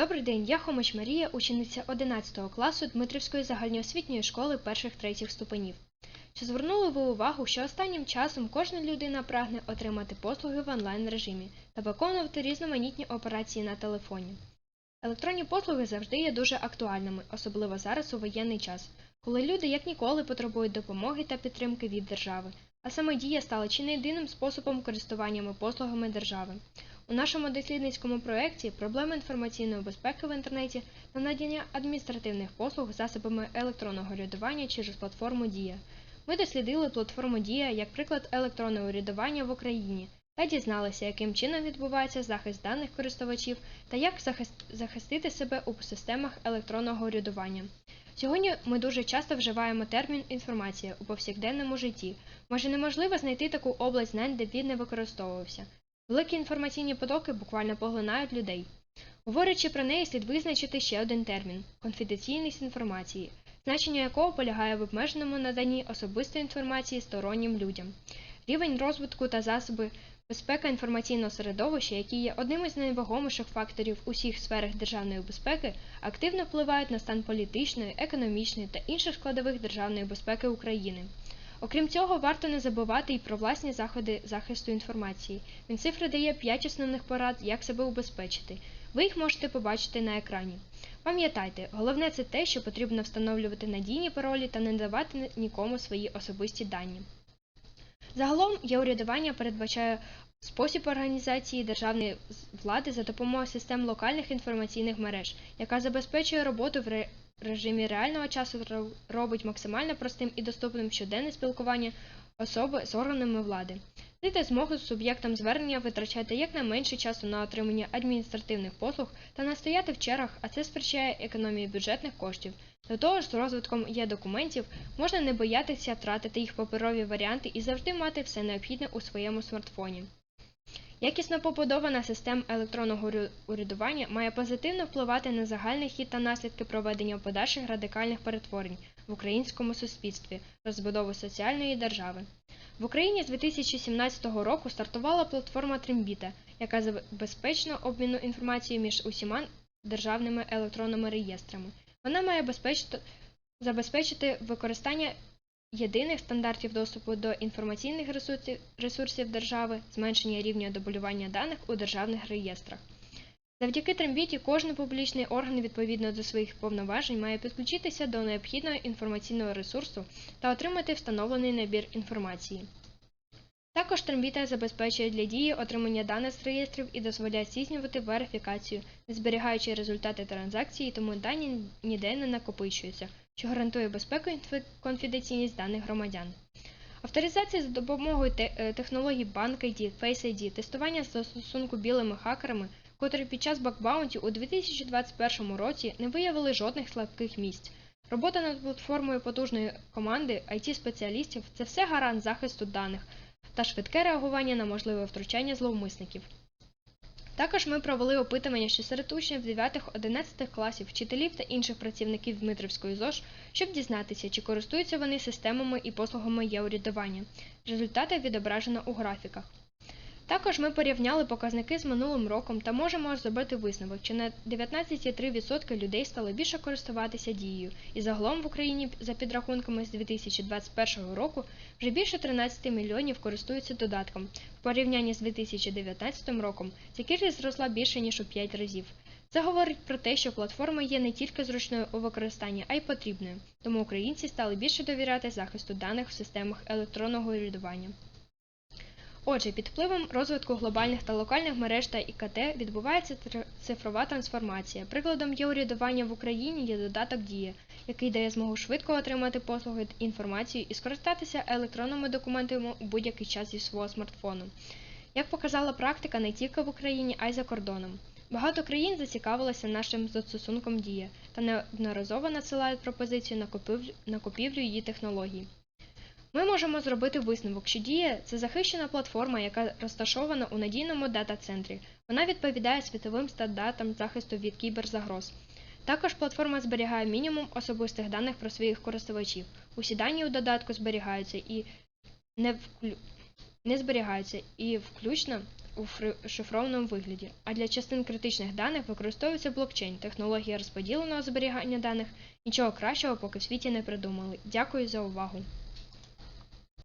Добрий день, я Хомич Марія, учениця 11 класу Дмитрівської загальноосвітньої школи перших третіх ступенів. Чи звернули ви увагу, що останнім часом кожна людина прагне отримати послуги в онлайн режимі та виконувати різноманітні операції на телефоні? Електронні послуги завжди є дуже актуальними, особливо зараз у воєнний час, коли люди як ніколи потребують допомоги та підтримки від держави, а саме дія стала чи не єдиним способом користування послугами держави. У нашому дослідницькому проєкті проблеми інформаційної безпеки в інтернеті та надання адміністративних послуг засобами електронного урядування через платформу Дія. Ми дослідили платформу Дія як приклад електронного урядування в Україні та дізналися, яким чином відбувається захист даних користувачів та як захистити себе у системах електронного урядування. Сьогодні ми дуже часто вживаємо термін інформація у повсякденному житті. Майже неможливо знайти таку область знань, де він не використовувався. Великі інформаційні потоки буквально поглинають людей. Говорячи про неї, слід визначити ще один термін конфіденційність інформації, значення якого полягає в обмеженому наданні особистої інформації стороннім людям. Рівень розвитку та засоби безпека інформаційного середовища, які є одним із найвагоміших факторів у всіх сферах державної безпеки, активно впливають на стан політичної, економічної та інших складових державної безпеки України. Окрім цього, варто не забувати і про власні заходи захисту інформації. Мінцифри дає 5 основних порад, як себе убезпечити. Ви їх можете побачити на екрані. Пам'ятайте, головне це те, що потрібно встановлювати надійні паролі та не давати нікому свої особисті дані. Загалом, урядування передбачає спосіб організації державної влади за допомогою систем локальних інформаційних мереж, яка забезпечує роботу в режимі реального часу робить максимально простим і доступним щоденне спілкування особи з органами влади. Дайте змогу суб'єктам звернення витрачати якнайменше часу на отримання адміністративних послуг та не стояти в чергах, а це спричиняє економії бюджетних коштів. До того ж, з розвитком є документів можна не боятися втратити їх паперові варіанти і завжди мати все необхідне у своєму смартфоні. Якісно побудована система електронного урядування має позитивно впливати на загальний хід та наслідки проведення подальших радикальних перетворень в українському суспільстві, розбудову соціальної держави. В Україні з 2017 року стартувала платформа Трембіта, яка забезпечена обміну інформацією між усіма державними електронними реєстрами. Вона має безпечити, забезпечити використання єдиних стандартів доступу до інформаційних ресурсів, держави, зменшення рівня дублювання даних у державних реєстрах. Завдяки Трембіті кожен публічний орган відповідно до своїх повноважень має підключитися до необхідного інформаційного ресурсу та отримати встановлений набір інформації. Також Трембіта забезпечує для дії отримання даних з реєстрів і дозволяє здійснювати верифікацію, не зберігаючи результати транзакції, тому дані ніде не накопичуються, що гарантує безпеку і конфіденційність даних громадян. Авторизація за допомогою е, технологій Bank ID, Face ID, тестування застосунку білими хакерами, котрі під час бакбаунті у 2021 році не виявили жодних слабких місць. Робота над платформою потужної команди IT-спеціалістів це все гарант захисту даних та швидке реагування на можливе втручання зловмисників. Також ми провели опитування, що серед учнів 9-11 класів, вчителів та інших працівників Дмитрівської ЗОЖ, щоб дізнатися, чи користуються вони системами і послугами є-урядування. Результати відображено у графіках. Також ми порівняли показники з минулим роком та можемо зробити висновок, що на 19,3% людей стало більше користуватися дією, і загалом в Україні за підрахунками з 2021 року вже більше 13 мільйонів користуються додатком. В порівнянні з 2019 роком ця кількість зросла більше ніж у 5 разів. Це говорить про те, що платформа є не тільки зручною у використанні, а й потрібною, тому українці стали більше довіряти захисту даних в системах електронного урядування. Отже, під впливом розвитку глобальних та локальних мереж та ІКТ відбувається цифрова трансформація. Прикладом є урядування в Україні є додаток Дія, який дає змогу швидко отримати послуги та інформацію і скористатися електронними документами у будь-який час зі свого смартфону. Як показала практика не тільки в Україні, а й за кордоном. Багато країн зацікавилися нашим застосунком Дія та неодноразово надсилають пропозицію на купівлю, її технологій. Ми можемо зробити висновок, що Дія це захищена платформа, яка розташована у надійному дата-центрі. Вона відповідає світовим стандартам захисту від кіберзагроз. Також платформа зберігає мінімум особистих даних про своїх користувачів. Усі дані у додатку зберігаються і не, вклю... не зберігаються і включно у шифрованому вигляді, а для частин критичних даних використовується блокчейн, технологія розподіленого зберігання даних. Нічого кращого поки в світі не придумали. Дякую за увагу.